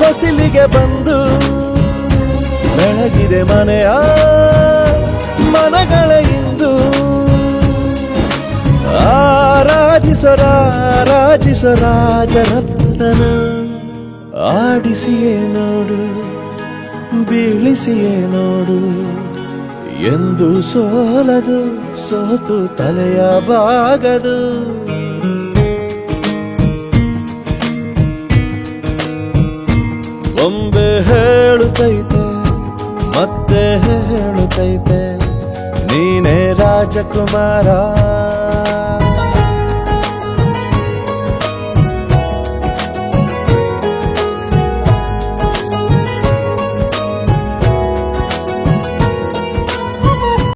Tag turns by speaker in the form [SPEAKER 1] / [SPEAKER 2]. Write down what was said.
[SPEAKER 1] ಹೊಸಿಲಿಗೆ ಬಂದು ಬೆಳಗಿದೆ ಮನೆಯ ಮನಗಳ ಇಂದು. ಆರಾಧಿಸರಾರಾಜಿಸ ರಾಜರತ್ನನ ಆಡಿಸಿಯೇ ನೋಡು, ಬೀಳಿಸಿಯೇ ನೋಡು. ಎಂದು ಸೋಲದು, ಸೋತು ತಲೆಯ ಬಾಗದು ಬೊಂಬೆ ಹೇಳುತ್ತೈತೆ ಮತ್ತೆ ಹೇಳುತ್ತೈತೆ ನೀನೇ ರಾಜಕುಮಾರ.